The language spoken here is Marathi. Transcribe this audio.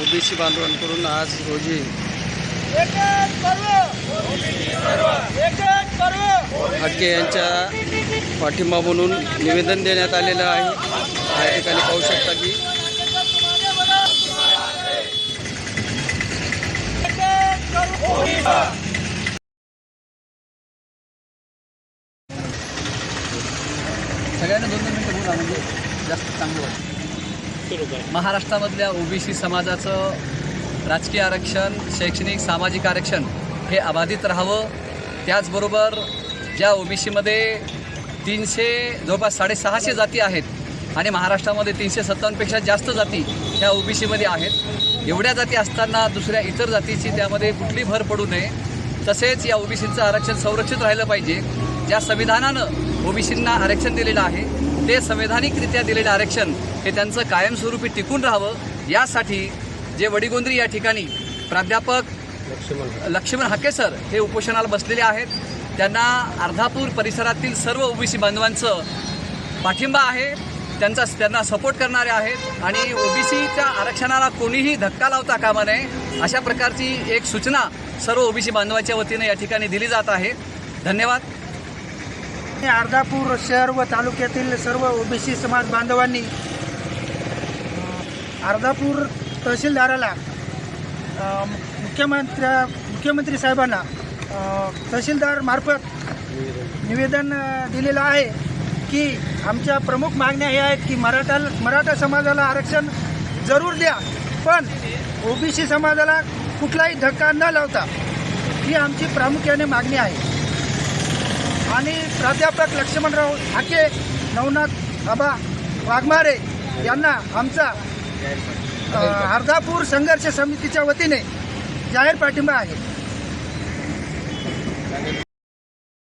ओबीसी बांधवांकडून आज रोजी हटके यांच्या पाठिंबा म्हणून निवेदन देण्यात आलेलं आहे. या ठिकाणी पाहू शकता की सगळ्यांना दोन दोन मिनटं बोला म्हणजे जास्त चांगलं वाटतं. महाराष्ट्रामधल्या ओबीसी समाजाचं राजकीय आरक्षण शैक्षणिक सामाजिक आरक्षण हे अबाधित राहावं. त्याचबरोबर ज्या ओबीसीमध्ये तीनशे जवळपास साडेसहाशे जाती आहेत आणि महाराष्ट्रामध्ये तीनशे सत्तावन्नपेक्षा जास्त जाती ह्या ओबीसीमध्ये आहेत. एवढ्या जाती असताना दुसऱ्या इतर जातीची त्यामध्ये कुठली भर पडू नये. तसेच या ओबीसीचं आरक्षण संरक्षित राहिलं पाहिजे. ज्या संविधानानं ओबीसींना आरक्षण दिलेलं आहे ते संवैधानिकरित्या दिलेलं आरक्षण हे त्यांचं कायमस्वरूपी टिकून राहावं यासाठी जे वडिगोंद्री या ठिकाणी प्राध्यापक लक्ष्मण. हाके सर हे उपोषणाला बसलेले आहेत. त्यांना अर्धापूर परिसरातील सर्व ओबीसी बांधवांचं पाठिंबा आहे. त्यांचा त्यांना सपोर्ट करणारे आहेत आणि ओबीसीच्या आरक्षणाला कोणीही धक्का लावता कामा नये अशा प्रकारची एक सूचना सर्व ओबीसी बांधवांच्या वतीने या ठिकाणी दिली जात आहे. धन्यवाद. अर्धापूर शहर व तालुक्यातील सर्व ओबीसी समाज बांधवांनी अर्धापूर तहसीलदाराला मुख्यमंत्र्या मुख्यमंत्री साहेबांना तहसीलदारमार्फत तहसीलदार मार्फत निवेदन दिलेलं आहे की आमच्या प्रमुख मागण्या हे आहेत की मराठा मराठा समाजाला आरक्षण जरूर द्या पण ओबीसी समाजाला कुठलाही धक्का न लावता ही आमची प्रामुख्याने मागणी आहे. आणि प्राध्यापक लक्ष्मणराव हाके नवनाथ बाबा वाघमारे यांना आमचा अर्धापूर संघर्ष समितीच्या वतीने जाहीर पाठिंबा आहे.